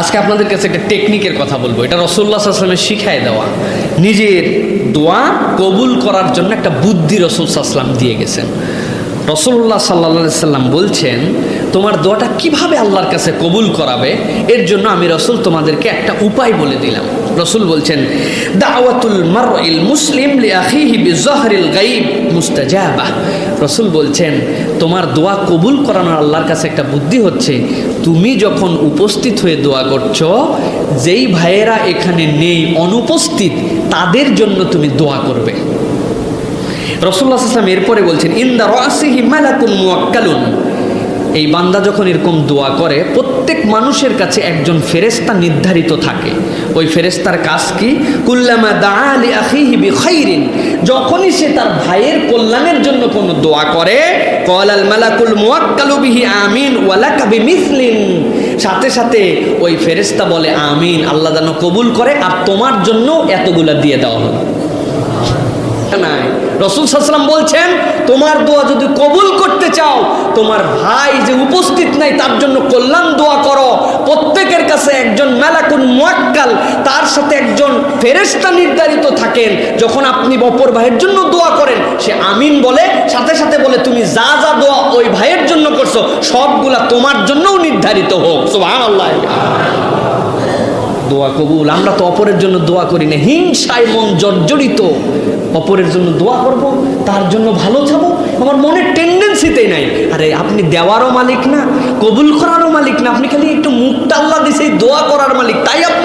আজকে আপনাদের কাছে একটা টেকনিকের কথা বলব। এটা রসুল্লা আসলামের শিখায় দেওয়া। নিজের দোয়া কবুল করার জন্য একটা বুদ্ধি রসুল সাল্লাম দিয়ে গেছেন। রসুল্লাহ সাল্লা সাল্লাম বলছেন, তোমার দোয়াটা কীভাবে আল্লাহর কাছে কবুল করাবে? এর জন্য আমি রসুল তোমাদেরকে একটা উপায় বলে দিলাম। রসুল বলছেন, দাওয়াতুল মারইল মুসলিম রসুল বলছেন, তোমার দোয়া কবুল করানোর আল্লাহর কাছে একটা বুদ্ধি হচ্ছে। তুমি যখন উপস্থিত হয়ে দোয়া করছ, যেই ভাইয়েরা এখানে নেই, অনুপস্থিত, তাদের জন্য তুমি দোয়া করবে। রসুল্লাহ আসলাম এরপরে বলছেন, ইন্দা রাসিহি মালাকুন মুয়াক্কালুন এই বান্দা যখন এরকম দোয়া করে, প্রত্যেক মানুষের কাছে একজন ফেরেস্তা নির্ধারিত থাকে। ওই ফেরেস্তার কাজ কি? কুল্লামা দাআলি আখিহি যখনই সে তার ভাইয়ের কল্যাণের জন্য কোনো দোয়া করে কলাল মালাকুল মুয়াক্কালু বিহি আমিন ওয়ালাকা বিমিসলিন। সাথে সাথে ওই ফেরেস্তা বলে, আমিন, আল্লাহ যেন কবুল করে আর তোমার জন্য এতগুলা দিয়ে দেওয়া হলো। নাই। রসুল সাল্লাম বলছেন, তোমার দোয়া যদি কবুল করতে চাও, তোমার ভাই যে উপস্থিত নাই তার জন্য কল্যাণ দোয়া করো। প্রত্যেকের কাছে একজন মেলাকুন মোয়াক্কাল, তার সাথে একজন ফেরেস্তা নির্ধারিত থাকেন। যখন আপনি অপর ভাইয়ের জন্য দোয়া করেন, সে আমিন বলে, সাথে সাথে বলে, তুমি যা যা দোয়া ওই ভাইয়ের জন্য করছ, সবগুলা তোমার জন্যও নির্ধারিত হোক। সুবহানাল্লাহ। দোয়া কবুল। আমরা তো অপরের জন্য দোয়া করি না। হিংসায় মন জর্জরিত। অপরের জন্য দোয়া করব, তার জন্য ভালো চাবো আমার মনের টেন্ডেন্সিতেই নাই। আরে, আপনি দেওয়ারও মালিক না, কবুল করারও মালিক না, আপনি খালি একটু আল্লাহ দিছে, দোয়া করার মালিক, তাই ভুটানি